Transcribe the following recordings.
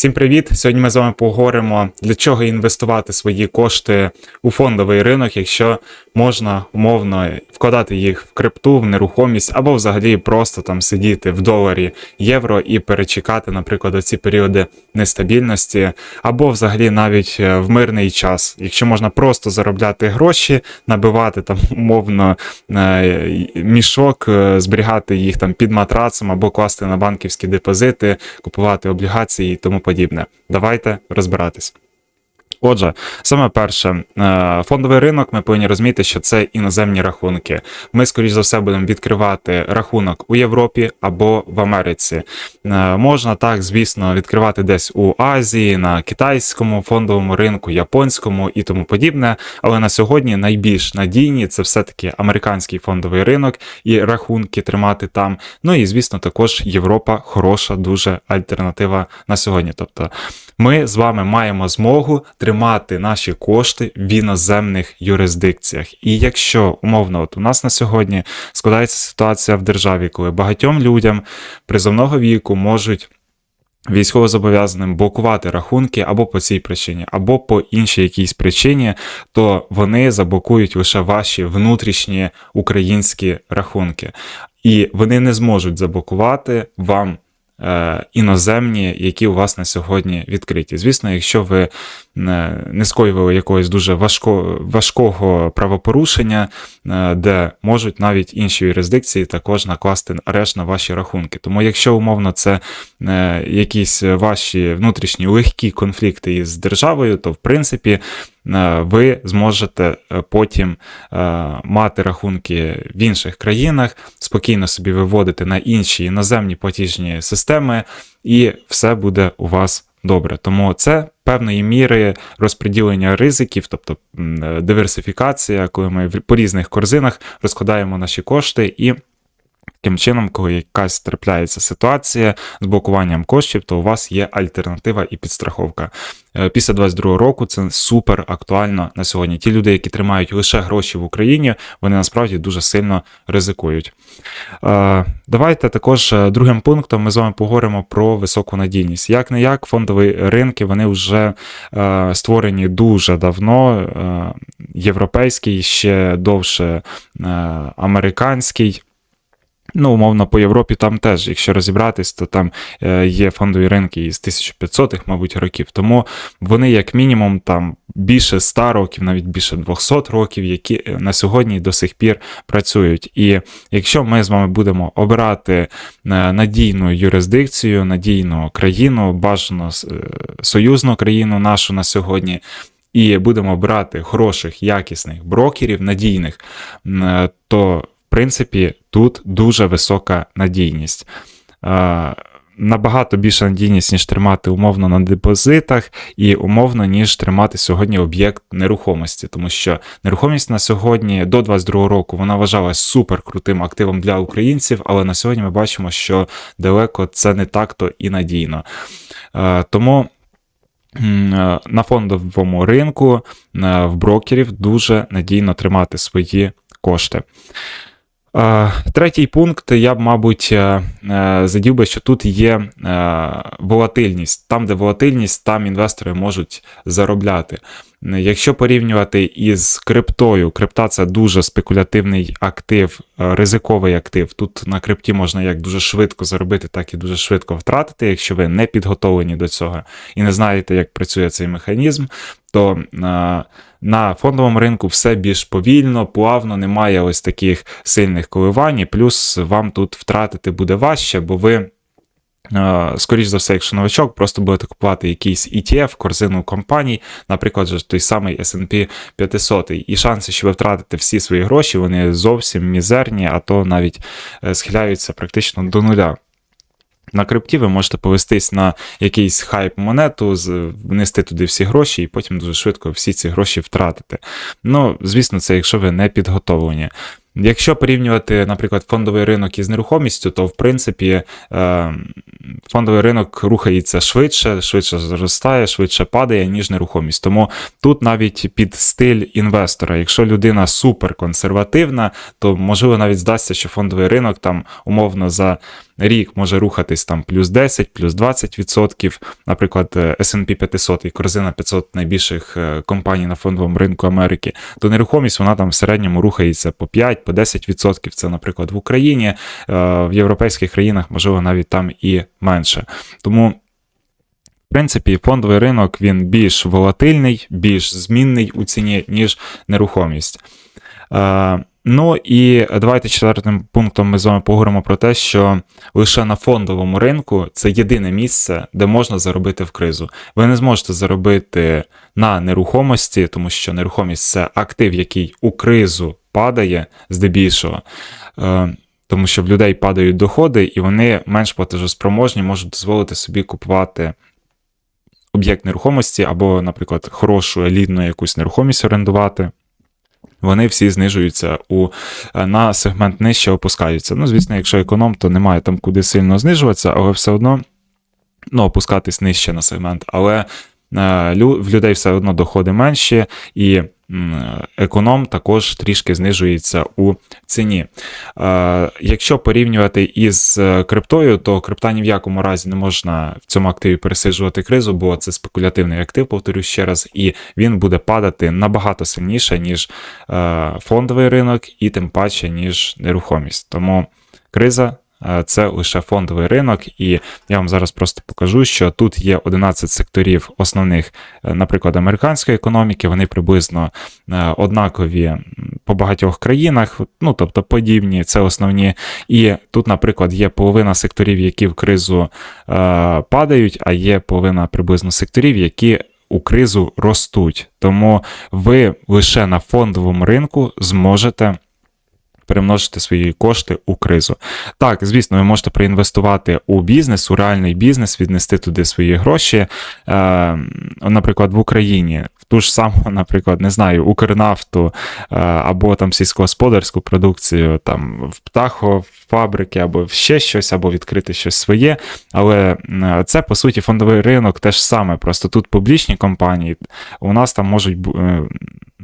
Всім привіт! Сьогодні ми з вами поговоримо, для чого інвестувати свої кошти у фондовий ринок, якщо можна умовно вкладати їх в крипту, в нерухомість, або взагалі просто там сидіти в доларі євро і перечекати, наприклад, оці періоди нестабільності, або взагалі навіть е, в мирний час, якщо можна просто заробляти гроші, набивати там умовно е, мішок, е, зберігати їх там під матрацом або класти на банківські депозити, купувати облігації і тому подібне. Давайте розбиратись. Отже, саме перше, е, фондовий ринок, ми повинні розуміти, що це іноземні рахунки. Ми, скоріш за все, будемо відкривати рахунок у Європі або в Америці. Е, Можна так, звісно, відкривати десь у Азії, на китайському фондовому ринку, японському і тому подібне. Але на сьогодні найбільш надійні це все-таки американський фондовий ринок і рахунки тримати там. Ну і звісно, також Європа хороша, дуже альтернатива на сьогодні. Тобто, ми з вами маємо змогу тримати наші кошти в іноземних юрисдикціях. І якщо умовно, от у нас на сьогодні складається ситуація в державі, коли багатьом людям призовного віку можуть. Військовозобов'язаним блокувати рахунки або по цій причині, або по іншій якійсь причині, то вони заблокують лише ваші внутрішні українські рахунки, і вони не зможуть заблокувати вам іноземні, які у вас на сьогодні відкриті. Звісно, якщо ви не, не скоювали якогось дуже важко, важкого правопорушення, е, де можуть навіть інші юрисдикції також накласти арешт на ваші рахунки. Тому, якщо умовно це е, якісь ваші внутрішні легкі конфлікти із державою, то в принципі. е, Ви зможете е, потім е, мати рахунки в інших країнах, спокійно собі виводити на інші іноземні платіжні системи, і все буде у вас добре. Тому це певної міри розподілення ризиків, тобто е, диверсифікація, коли ми по різних корзинах розкладаємо наші кошти і. Таким чином, коли якась трапляється ситуація з блокуванням коштів, то у вас є альтернатива і підстраховка. Е, Після 22 року це супер актуально на сьогодні. Ті люди, які тримають лише гроші в Україні, вони насправді дуже сильно ризикують. Е, Давайте також е, другим пунктом ми з вами поговоримо про високу надійність. Як не як, фондові ринки вони вже створені дуже давно. Європейський, ще довше американський. Ну, умовно, по Європі там теж, якщо розібратись, то там е, є фондові ринки із 1500-х, мабуть, років. Тому вони, як мінімум, там більше 100 років, навіть більше 200 років, які е, на сьогодні до сих пір працюють. І якщо ми з вами будемо обирати е, надійну юрисдикцію, надійну країну, бажано союзну країну нашу на сьогодні. І будемо брати хороших, якісних брокерів, надійних, то принципі тут дуже висока надійність. Набагато більша надійність, ніж тримати умовно на депозитах, і умовно, ніж тримати сьогодні об'єкт нерухомості, тому що нерухомість на сьогодні до 22 року вона вважалась супер крутим активом для українців, але на сьогодні ми бачимо, що далеко це не так-то і надійно. Тому на фондовому ринку в брокерів дуже надійно тримати свої кошти. Третій пункт, я б, мабуть, е, е, задів би, що тут є е, волатильність. Там, де волатильність, там інвестори можуть заробляти. Якщо порівнювати із криптою, крипта це дуже спекулятивний актив, е, ризиковий актив. Тут на крипті можна як дуже швидко заробити, так і дуже швидко втратити, якщо ви не підготовлені до цього і не знаєте, як працює цей механізм, то е, на фондовому ринку все більш повільно, плавно, немає ось таких сильних коливань, і плюс вам тут втратити буде важче, бо ви. Е, Скоріш за все, якщо новачок, просто будете купувати якийсь ETF, корзину компаній, наприклад, той самий S&P 500. І шанси, що ви втратите всі свої гроші, вони зовсім мізерні, а то навіть е, схиляються практично до нуля. На крипті ви можете повестись на якийсь хайп монету, внести туди всі гроші, і потім дуже швидко всі ці гроші втратити. Ну, звісно, це якщо ви не підготовлені. Якщо порівнювати, наприклад, фондовий ринок із нерухомістю, то в принципі е, фондовий ринок рухається швидше, швидше зростає, швидше падає, ніж нерухомість. Тому тут навіть під стиль інвестора, якщо людина суперконсервативна, то можливо навіть здасться, що фондовий ринок там умовно за рік може рухатись там плюс 10, плюс 20%. Наприклад, S&P 500 і корзина 500 найбільших е, компаній на фондовому ринку Америки, то нерухомість вона там в середньому рухається по 5, по 10%. Це, наприклад, в Україні, е, в європейських країнах, можливо, навіть там і менше. Тому. В принципі, фондовий ринок він більш волатильний, більш змінний у ціні, ніж нерухомість. Е, Ну і давайте четвертим пунктом ми з вами поговоримо про те, що лише на фондовому ринку це єдине місце, де можна заробити в кризу. Ви не зможете заробити на нерухомості, тому що нерухомість це актив, який у кризу падає здебільшого. Е, тому що в людей падають доходи, і вони менш платежоспроможні, можуть дозволити собі купувати об'єкт нерухомості або, наприклад, хорошу елітну якусь нерухомість орендувати вони всі знижуються у, е, на сегмент нижче опускаються. Ну, звісно, якщо економ, то немає там куди сильно знижуватися, але все одно ну, опускатись нижче на сегмент. Але в людей все одно доходи менші, і економ також трішки знижується у ціні. Якщо порівнювати із е, криптою, то крипта ні в якому разі не можна в цьому активі пересиджувати кризу, бо це спекулятивний актив, повторюю ще раз, і він буде падати набагато сильніше, ніж е, фондовий ринок, і тим паче, ніж нерухомість. Тому криза Е, це лише фондовий ринок, і я вам зараз просто покажу, що тут є 11 секторів основних, е, наприклад, американської економіки, вони приблизно е, однакові по багатьох країнах, ну тобто подібні, це основні. І тут, наприклад, є половина секторів, які в кризу падають, а є половина приблизно секторів, які у кризу ростуть. Тому ви лише на фондовому ринку зможете перемножити свої кошти у кризу. Так, звісно, ви можете проінвестувати у бізнес, у реальний бізнес, віднести туди свої гроші. Е, наприклад, в Україні. в Ту ж саму, наприклад, не знаю, Укрнафту е, або там сільськогосподарську продукцію, там в птахофабрики, або ще щось, або відкрити щось своє. Але е, це, по суті, фондовий ринок теж саме. Просто тут публічні компанії, у нас там можуть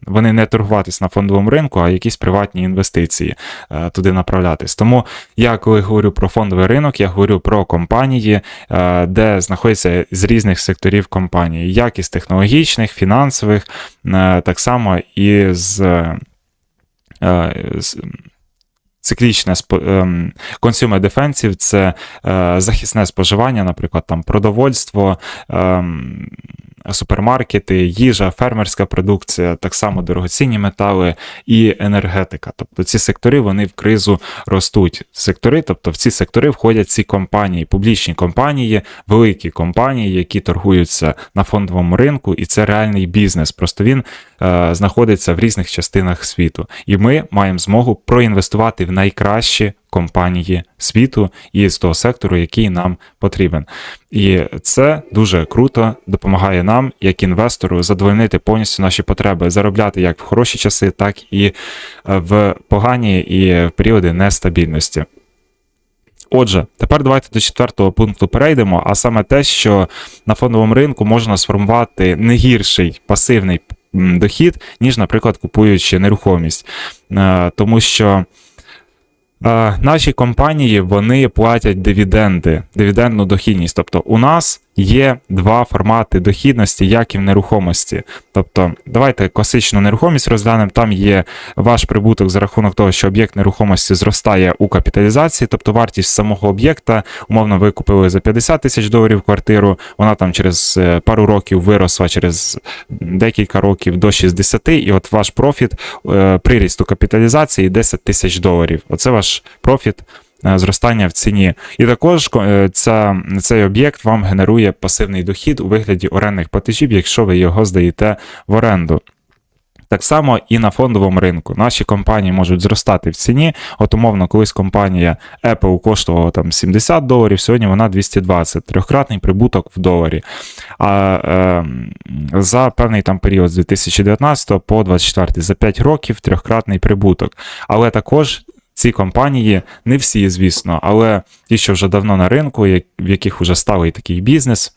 вони не торгуватись на фондовому ринку, а якісь приватні інвестиції е, туди направлятись. Тому я, коли говорю про фондовий ринок, я говорю про компанії, е, де знаходяться з різних секторів компанії, як із технологічних, фінансових, е, так само і з. з Циклічне ем, consumer defensive – це захисне споживання, наприклад, там продовольство, ем, супермаркети, їжа, фермерська продукція, так само дорогоцінні метали і енергетика. Тобто ці сектори вони в кризу ростуть. Сектори, тобто в ці сектори входять ці компанії, публічні компанії, великі компанії, які торгуються на фондовому ринку, і це реальний бізнес. Просто він е, знаходиться в різних частинах світу. І ми маємо змогу проінвестувати в найкращі компанії світу і з того сектору, який нам потрібен. І це дуже круто допомагає нам, як інвестору, задовольнити повністю наші потреби, заробляти як в хороші часи, так і е, в погані і в періоди нестабільності. Отже, тепер давайте до четвертого пункту перейдемо, а саме те, що на фондовому ринку можна сформувати не гірший пасивний дохід, ніж, наприклад, купуючи нерухомість. Е, тому що Наші компанії вони платять дивіденди, дивідендну дохідність. Тобто у нас є два формати дохідності, як і в нерухомості. Тобто, давайте класичну нерухомість розглянемо. Там є ваш прибуток за рахунок того, що об'єкт нерухомості зростає у капіталізації, тобто вартість самого об'єкта, умовно, ви купили за 50 тисяч доларів квартиру, вона там через е, пару років виросла через декілька років до 60, і от ваш профіт е, приріст у капіталізації 10 тисяч доларів. Оце ваш профіт. Е, зростання в ціні. І також е, ця, цей об'єкт вам генерує пасивний дохід у вигляді орендних платежів, якщо ви його здаєте в оренду. Так само і на фондовому ринку. Наші компанії можуть зростати в ціні. От, умовно, колись компанія Apple коштувала там 70 доларів, сьогодні вона 220, трьохкратний прибуток в доларі. А е, за певний там період з 2019 по 2024, за 5 років трьохкратний прибуток. Але також ці компанії, не всі, звісно, але ті, що вже давно на ринку, в яких вже сталий такий бізнес.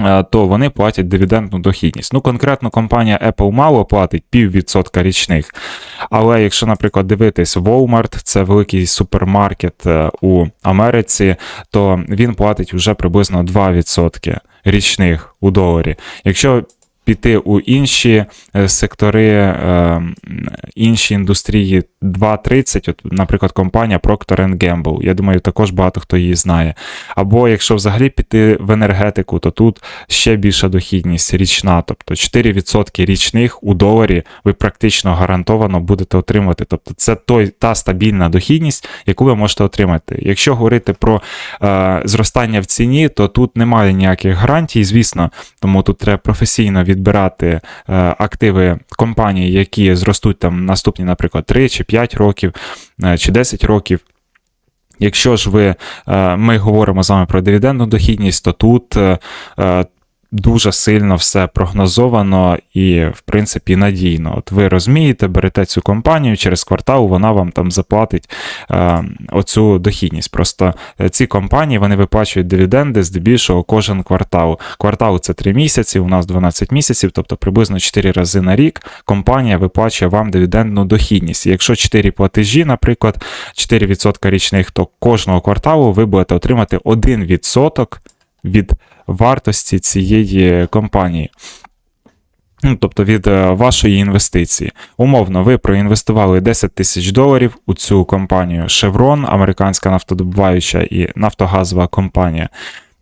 е, то вони платять дивідендну дохідність. Ну, конкретно компанія Apple мало платить піввідсотка річних. Але якщо, наприклад, дивитись Walmart, це великий супермаркет е, у Америці, то він платить вже приблизно 2% річних у доларі. Якщо піти у інші е, сектори, е, інші індустрії 2.30, от, наприклад, компанія Procter Gamble. Я думаю, також багато хто її знає. Або якщо взагалі піти в енергетику, то тут ще більша дохідність річна, тобто 4% річних у доларі ви практично гарантовано будете отримувати. Тобто це той, та стабільна дохідність, яку ви можете отримати. Якщо говорити про е, зростання в ціні, то тут немає ніяких гарантій, звісно, тому тут треба професійно відбирати е, активи компанії, які зростуть там наступні, наприклад, 3 чи 5 років, е, чи 10 років. Якщо ж ви, е, ми говоримо з вами про дивідендну дохідність, то тут дуже сильно все прогнозовано і, в принципі, надійно. От ви розумієте, берете цю компанію через квартал, вона вам там заплатить е, оцю дохідність. Просто е, ці компанії вони виплачують дивіденди здебільшого кожен квартал. Квартал це 3 місяці, у нас 12 місяців, тобто приблизно 4 рази на рік компанія виплачує вам дивідендну дохідність. І якщо 4 платежі, наприклад, 4% річних, то кожного кварталу ви будете отримати 1% від вартості цієї компанії. Ну, тобто від е, вашої інвестиції. Умовно, ви проінвестували 10 тисяч доларів у цю компанію Chevron, американська нафтодобуваюча і нафтогазова компанія.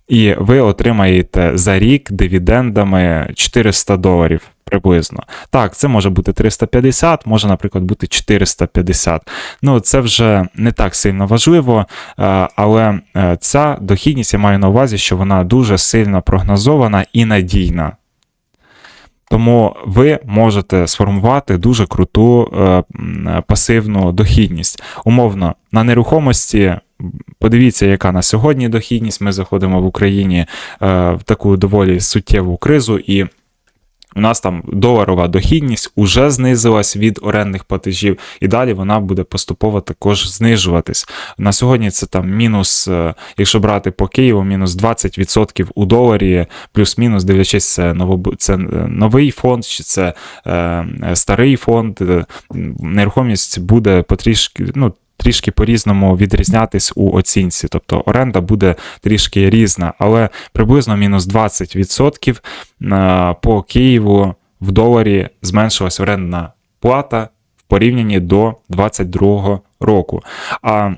І ви отримаєте за рік дивідендами 400 доларів приблизно. Так, це може бути 350, може, наприклад, бути 450. Ну, це вже не так сильно важливо, е, але е, ця дохідність я маю на увазі, що вона дуже сильно прогнозована і надійна. Тому ви можете сформувати дуже круту е, пасивну дохідність. Умовно, на нерухомості. Подивіться, яка на сьогодні дохідність. Ми заходимо в Україні в таку доволі суттєву кризу, і у нас там доларова дохідність уже знизилась від орендних платежів, і далі вона буде поступово також знижуватись. На сьогодні це там мінус, е, якщо брати по Києву, мінус 20% у доларі, плюс-мінус, дивлячись, це, новоб... це е, новий фонд чи це е, старий фонд. Е, Нерухомість буде потрішки. ну, Трішки по-різному відрізнятись у оцінці, тобто оренда буде трішки різна, але приблизно мінус 20% е, по Києву в доларі зменшилась орендна плата в порівнянні до 2022 року. А е,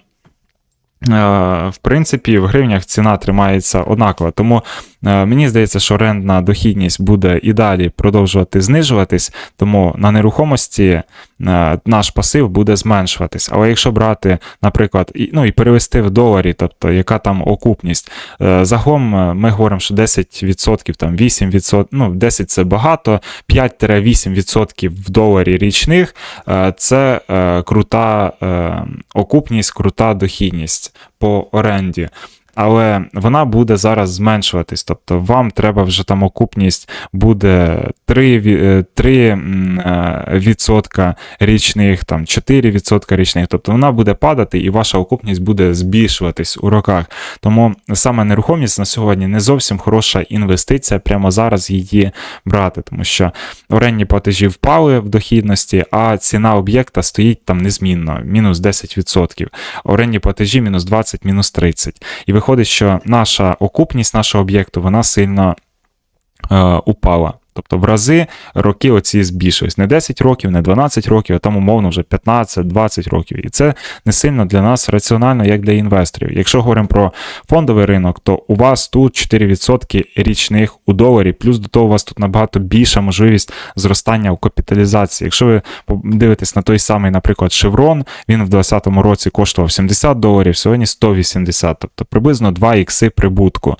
в принципі, в гривнях ціна тримається однаково. Тому мені здається, що орендна дохідність буде і далі продовжувати знижуватись, тому на нерухомості е, наш пасив буде зменшуватись. Але якщо брати, наприклад, і, ну і перевести в доларі, тобто яка там окупність, е, загалом е, ми говоримо, що 10%, там 8%, ну 10 це багато, 5-8% в доларі річних е, це е, крута е, окупність, крута дохідність по оренді. Але вона буде зараз зменшуватись. Тобто вам треба вже там окупність буде 3, ві- е, 3 м, е, відсотка річних, там 4 відсотка річних. Тобто вона буде падати і ваша окупність буде збільшуватись у роках. Тому саме нерухомість на сьогодні не зовсім хороша інвестиція прямо зараз її брати, тому що орендні платежі впали в дохідності, а ціна об'єкта стоїть там незмінно, мінус 10%. Орендні платежі мінус 20, мінус 30. І виходить, що наша окупність нашого об'єкту вона сильно е, упала. Тобто в рази роки оці збільшились. Не 10 років, не 12 років, а там умовно вже 15-20 років. І це не сильно для нас раціонально, як для інвесторів. Якщо говоримо про фондовий ринок, то у вас тут 4% річних у доларі, плюс до того у вас тут набагато більша можливість зростання у капіталізації. Якщо ви дивитесь на той самий, наприклад, Chevron, він в 2020 році коштував 70 доларів, сьогодні 180, тобто приблизно 2 ікси прибутку.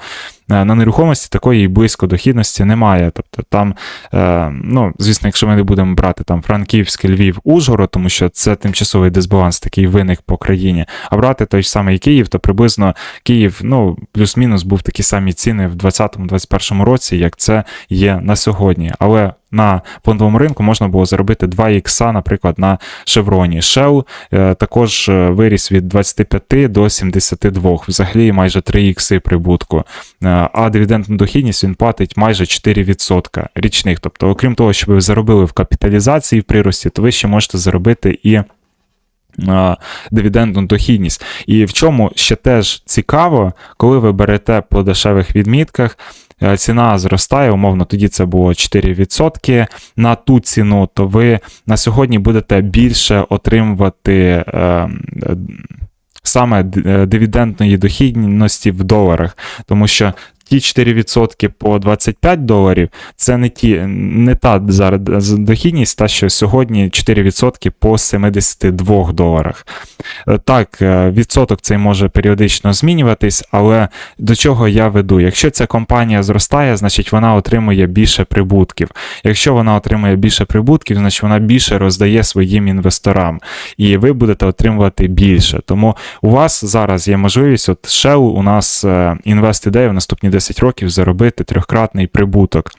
Е, На нерухомості такої близько дохідності немає. Тобто там, е, ну, звісно, якщо ми не будемо брати там Франківський, Львів, Ужгород, тому що це тимчасовий дисбаланс такий виник по країні, а брати той самий Київ, то приблизно Київ, ну, плюс-мінус був такі самі ціни в 2020-2021 році, як це є на сьогодні. Але на фондовому ринку можна було заробити 2 ікса, наприклад, на шевроні. Shell е, також е, виріс від 25 до 72, взагалі майже 3 ікси прибутку. Е, а дивідендну дохідність він платить майже 4% річних. Тобто, окрім того, що ви заробили в капіталізації в прирості, то ви ще можете заробити і дивідендну дохідність. І в чому ще теж цікаво, коли ви берете по дешевих відмітках, е, ціна зростає, умовно, тоді це було 4% на ту ціну, то ви на сьогодні будете більше отримувати. Е, Саме е, дивідендної дохідності в доларах, тому що ті 4% по 25 доларів це не ті, не та зараз дохідність, та що сьогодні 4% по 72 доларах. Е, так, е, відсоток цей може періодично змінюватись, але до чого я веду? Якщо ця компанія зростає, значить вона отримує більше прибутків. Якщо вона отримує більше прибутків, значить вона більше роздає своїм інвесторам, і ви будете отримувати більше. Тому у вас зараз є можливість, от Shell у нас інвест ідея в наступні 10 років заробити трьохкратний прибуток.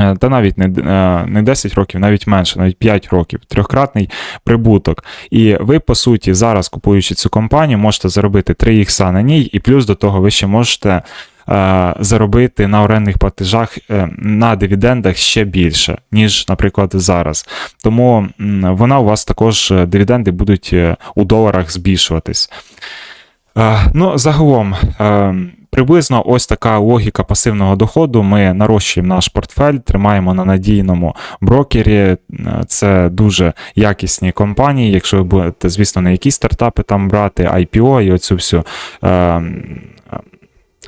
Е, та навіть не не 10 років, навіть менше, навіть 5 років, трьохкратний прибуток. І ви, по суті, зараз, купуючи цю компанію, можете заробити 3 ікса на ній, і плюс до того ви ще можете е, заробити на орендних платежах е, на дивідендах ще більше, ніж, наприклад, зараз. Тому вона у вас також дивіденди будуть е, у доларах збільшуватись. Е, ну, загалом. Е, Приблизно ось така логіка пасивного доходу. Ми нарощуємо наш портфель, тримаємо на надійному брокері. Це дуже якісні компанії. Якщо ви будете, звісно, не якісь стартапи там брати, IPO і оцю всю. Е,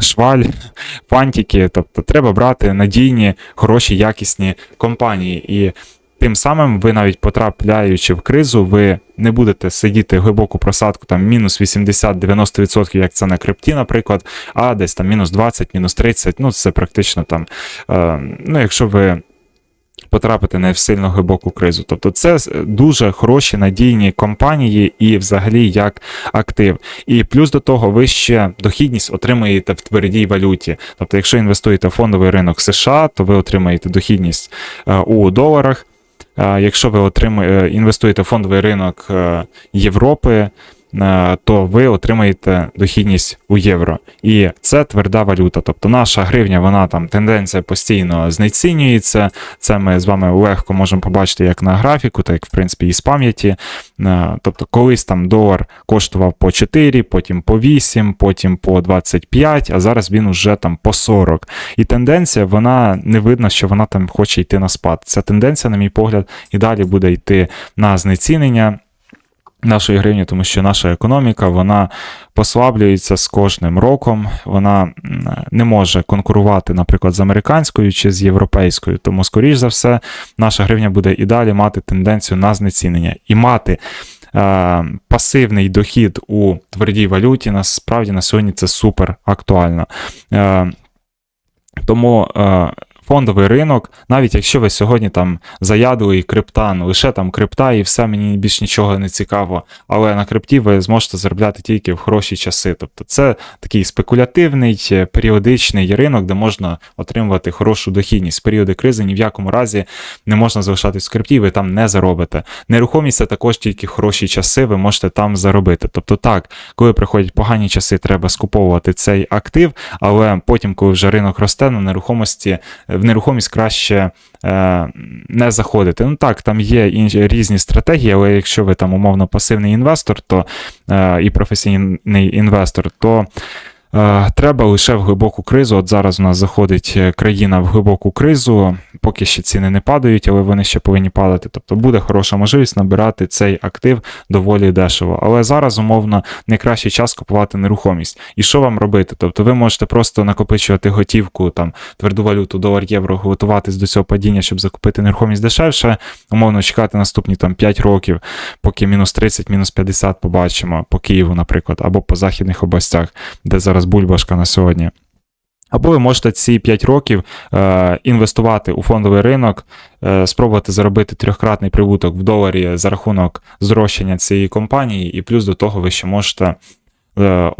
Шваль, фантики, тобто треба брати надійні, хороші, якісні компанії. І Тим самим, ви навіть потрапляючи в кризу, ви не будете сидіти глибоку просадку, там мінус 80-90%, як це на крипті, наприклад, а десь там мінус 20, мінус 30, ну це практично там. Е, ну, якщо ви. Потрапити не в сильно глибоку кризу. Тобто це дуже хороші надійні компанії і взагалі як актив. І плюс до того ви ще дохідність отримуєте в твердій валюті. Тобто, якщо інвестуєте в фондовий ринок США, то ви отримаєте дохідність е, у доларах. Якщо ви отримує, інвестуєте в фондовий ринок е, Європи, Е, то ви отримаєте дохідність у євро. І це тверда валюта. Тобто наша гривня, вона там тенденція постійно знецінюється. Це ми з вами легко можемо побачити як на графіку, так як в принципі і з пам'яті. Е, тобто, колись там долар коштував по 4, потім по 8, потім по 25, а зараз він уже там по 40. І тенденція, вона не видно, що вона там хоче йти на спад. Ця тенденція, на мій погляд, і далі буде йти на знецінення нашої гривні, тому що наша економіка вона послаблюється з кожним роком. Вона не може конкурувати, наприклад, з американською чи з європейською. Тому, скоріш за все, наша гривня буде і далі мати тенденцію на знецінення і мати. Е, пасивний дохід у твердій валюті насправді на сьогодні це супер актуально. Е, тому е, фондовий ринок, навіть якщо ви сьогодні там заядили крипта, ну лише там крипта і все, мені більш нічого не цікаво, але на крипті ви зможете заробляти тільки в хороші часи. Тобто це такий спекулятивний, е, періодичний ринок, де можна отримувати хорошу дохідність. В періоди кризи ні в якому разі не можна залишатись в крипті, ви там не заробите. Нерухомість це також тільки хороші часи, ви можете там заробити. Тобто, так, коли приходять погані часи, треба скуповувати цей актив, але потім, коли вже ринок росте, на нерухомості в нерухомість краще е, не заходити. Ну так, там є інші різні стратегії, але якщо ви там умовно пасивний інвестор, то е, і професійний інвестор, то. Е, треба лише в глибоку кризу. От зараз у нас заходить е, країна в глибоку кризу, поки ще ціни не падають, але вони ще повинні падати. Тобто буде хороша можливість набирати цей актив доволі дешево. Але зараз, умовно, найкращий час купувати нерухомість. І що вам робити? Тобто ви можете просто накопичувати готівку, там тверду валюту, долар, євро, готуватись до цього падіння, щоб закупити нерухомість дешевше, умовно чекати наступні там 5 років, поки мінус 30, мінус 50 побачимо по Києву, наприклад, або по західних областях, де зараз бульбашка на сьогодні. Або ви можете ці 5 років е, інвестувати у фондовий ринок, е, спробувати заробити трьохкратний прибуток в доларі за рахунок зрощення цієї компанії, і плюс до того ви ще можете е,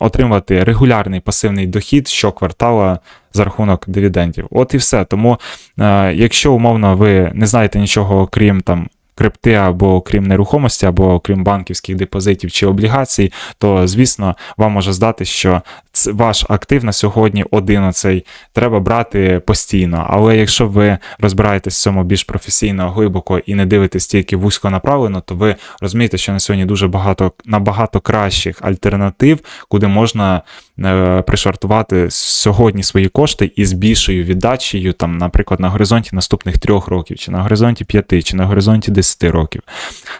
отримувати регулярний пасивний дохід щоквартала за рахунок дивідендів. От і все. Тому, е, якщо умовно ви не знаєте нічого крім там. Крипти або крім нерухомості, або крім банківських депозитів чи облігацій, то звісно вам може здати, що ваш актив на сьогодні один оцей треба брати постійно. Але якщо ви розбираєтесь в цьому більш професійно, глибоко і не дивитесь тільки вузько направлено, то ви розумієте, що на сьогодні дуже багато набагато кращих альтернатив, куди можна е, пришвартувати сьогодні свої кошти із більшою віддачею, там, наприклад, на горизонті наступних трьох років, чи на горизонті п'яти, чи на горизонті 10 років.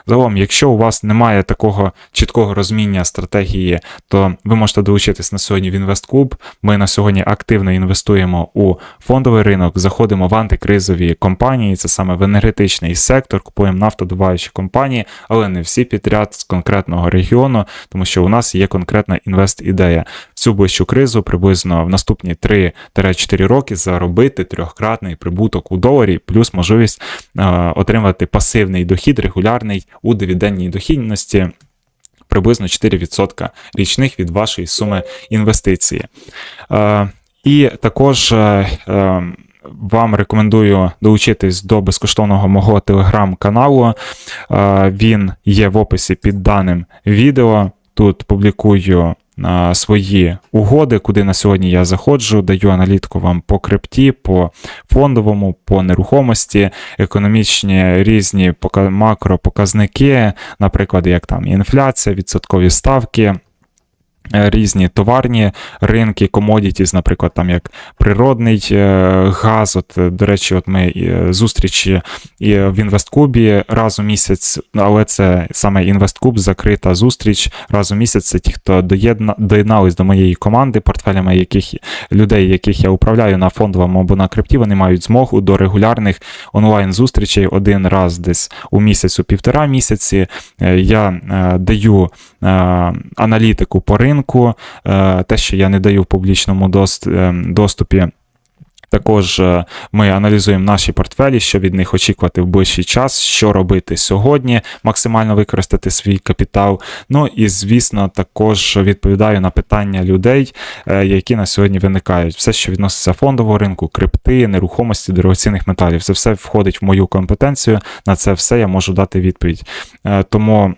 Загалом, якщо у вас немає такого чіткого розуміння стратегії, то ви можете долучитись на сьогодні в інвестклуб. Ми на сьогодні активно інвестуємо у фондовий ринок, заходимо в антикризові компанії, це саме в енергетичний сектор, купуємо нафтодобуваючі компанії, але не всі підряд з конкретного регіону, тому що у нас є конкретна інвест-ідея. Цю ближчу кризу приблизно в наступні 3-4 роки заробити трьохкратний прибуток у доларі, плюс можливість е, отримати пасивний дохід регулярний у дивідендній дохідності. Приблизно 4% річних від вашої суми інвестиції. Е, і також е, е, вам рекомендую долучитись до безкоштовного мого телеграм-каналу. Е, Він є в описі під даним відео. Тут публікую е, свої угоди, куди на сьогодні я заходжу, даю аналітику вам по крипті, по фондовому, по нерухомості, економічні різні пока- макропоказники, наприклад, як там інфляція, відсоткові ставки. Е, Різні товарні ринки, комодітіс, наприклад, там як природний е, газ. От, е, до речі, от ми зустрічі в інвесткубі раз у місяць, але це саме інвесткуб, закрита зустріч раз у місяць. Це ті, хто доєдна, доєднались до моєї команди, портфелями яких людей, яких я управляю на фондовому або на крипті, вони мають змогу до регулярних онлайн-зустрічей один раз десь у місяць, у півтора місяці. Я даю аналітику по ринку, е, те, що я не даю в публічному е, доступі. Також е, ми аналізуємо наші портфелі, що від них очікувати в ближчий час, що робити сьогодні, максимально використати свій капітал. Ну і звісно, також відповідаю на питання людей, е, які на сьогодні виникають. Все, що відноситься фондового ринку, крипти, нерухомості, дорогоцінних металів, це все входить в мою компетенцію. На це все я можу дати відповідь. Е, Тому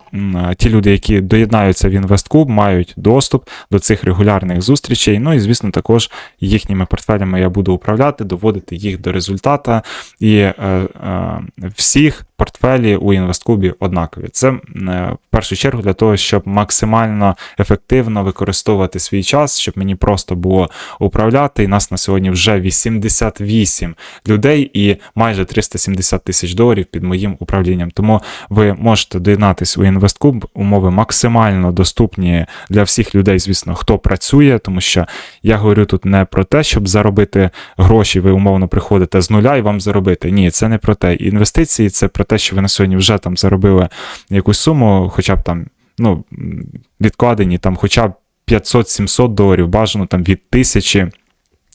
ті люди, які доєднаються в інвесткуб, мають доступ до цих регулярних зустрічей. Ну і звісно, також їхніми портфелями я буду управляти, доводити їх до результата. І е, е, всіх портфелі у інвесткубі однакові. Це е, в першу чергу для того, щоб максимально ефективно використовувати свій час, щоб мені просто було управляти. І нас на сьогодні вже 88 людей і майже 370 тисяч доларів під моїм управлінням. Тому ви можете доєднатися у інвесткуб. Умови максимально доступні для всіх людей, звісно, хто працює, тому що я говорю тут не про те, щоб заробити гроші, ви умовно приходите з нуля і вам заробити. Ні, це не про те. Інвестиції це про те, що ви на сьогодні вже там заробили якусь суму, хоча б там ну, відкладені там хоча б 500-700 доларів, бажано там від тисячі.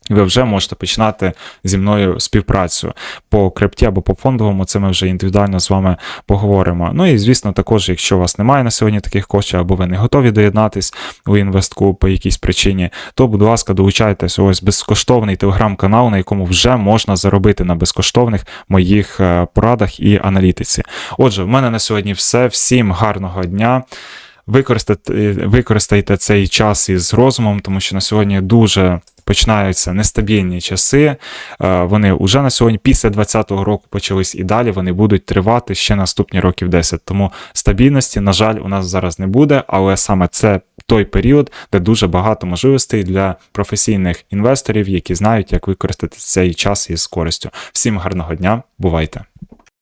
Ви вже можете починати зі мною співпрацю по крипті або по фондовому. Це ми вже індивідуально з вами поговоримо. Ну і звісно, також, якщо у вас немає на сьогодні таких коштів, або ви не готові доєднатись у інвестку по якійсь причині, то, будь ласка, долучайтесь ось безкоштовний телеграм-канал, на якому вже можна заробити на безкоштовних моїх е, порадах і аналітиці. Отже, в мене на сьогодні все. Всім гарного дня. Використати, використайте цей час із розумом, тому що на сьогодні дуже починаються нестабільні часи. Е, Вони вже на сьогодні, після 2020 року, почались і далі. Вони будуть тривати ще наступні років 10. Тому стабільності, на жаль, у нас зараз не буде, але саме це той період, де дуже багато можливостей для професійних інвесторів, які знають, як використати цей час із користю. Всім гарного дня, бувайте!